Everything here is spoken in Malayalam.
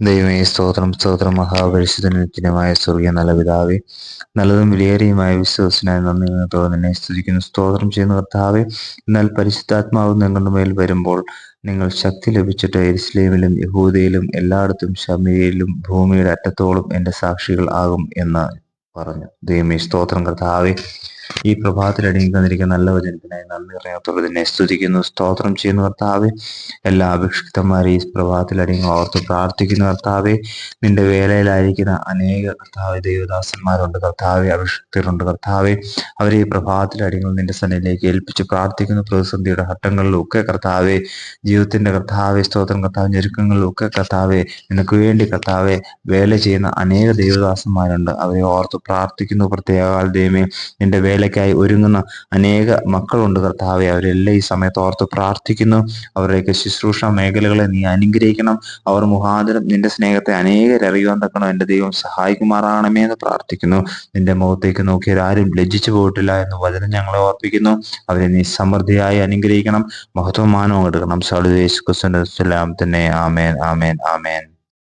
ദൈവമേ സ്തോത്രം സ്തോത്രം മഹാപരിശുദ്ധനത്തിനുമായ സ്വർഗീയ നല്ല പിതാവേ നല്ലതും വിലയേറിയുമായ വിശ്വസിനായി നന്ദി നിന്നത്തോടെ നിന്നെ സ്തുതിക്കുന്നു. സ്തോത്രം ചെയ്യുന്ന കർത്താവെ എന്നാൽ പരിശുദ്ധാത്മാവ് നിങ്ങളുടെ മേൽ വരുമ്പോൾ നിങ്ങൾ ശക്തി ലഭിച്ചിട്ട് എരിസ്ലേമിലും യഹൂദയിലും എല്ലായിടത്തും ശമയിലും ഭൂമിയുടെ അറ്റത്തോളം എന്റെ സാക്ഷികൾ ആകും എന്ന് പറഞ്ഞു. ദൈവമേ സ്തോത്രം കർത്താവെ. ഈ പ്രഭാതത്തിൽ അടങ്ങി തന്നിരിക്കുന്ന നല്ല വചനത്തിനായി നന്ദി അറിയാത്തോടെ സ്തുതിക്കുന്നു സ്തോത്രം ചെയ്യുന്ന കർത്താവെ. എല്ലാ അഭിഷിക്തന്മാരെ ഈ പ്രഭാതത്തിൽ അടങ്ങി ഓർത്ത് പ്രാർത്ഥിക്കുന്ന കർത്താവെ. നിന്റെ വേലയിലായിരിക്കുന്ന അനേക കർത്താവ് ദൈവദാസന്മാരുണ്ട് കർത്താവെ അഭിഷിക്തരുണ്ട് കർത്താവെ. അവരെ ഈ പ്രഭാതത്തിൽ അടങ്ങി നിന്റെ സന്നിധിയിലേക്ക് ഏൽപ്പിച്ച് പ്രാർത്ഥിക്കുന്ന. പ്രതിസന്ധിയുടെ ഘട്ടങ്ങളിലൊക്കെ കർത്താവെ ജീവിതത്തിന്റെ കർത്താവെ സ്തോത്രം കർത്താവ് ഞെരുക്കങ്ങളിലൊക്കെ കർത്താവെ നിനക്ക് വേണ്ടി കർത്താവെ വേല ചെയ്യുന്ന അനേക ദൈവദാസന്മാരുണ്ട്. അവരെ ഓർത്ത് പ്രാർത്ഥിക്കുന്നു പ്രത്യേക ദൈവമേ നിന്റെ വേലയ്ക്കായി ഒരുങ്ങുന്ന അനേക മക്കളുണ്ട് കർത്താവെ. അവരെല്ലാം ഈ സമയത്ത് ഓർത്ത് പ്രാർത്ഥിക്കുന്നു. അവരുടെയൊക്കെ ശുശ്രൂഷ മേഖലകളെ നീ അനുഗ്രഹിക്കണം. അവർ മുഖാന്തരം നിന്റെ സ്നേഹത്തെ അനേകരറിയുവാൻ തക്കണം എന്റെ ദൈവം സഹായിക്കുമാറാണമേ എന്ന് പ്രാർത്ഥിക്കുന്നു. നിന്റെ മുഖത്തേക്ക് നോക്കിയവരാരും ലജ്ജിച്ചു പോയിട്ടില്ല എന്ന് വചനം ഞങ്ങളെ ഓർപ്പിക്കുന്നു. അവരെ നീ സമൃദ്ധിയായി അനുഗ്രഹിക്കണം. മഹത്വമാനവും എടുക്കണം. സാളുദേശ് ക്രിസ്തുവിന്റെ തന്നെ. ആമേൻ ആമേൻ ആമേൻ.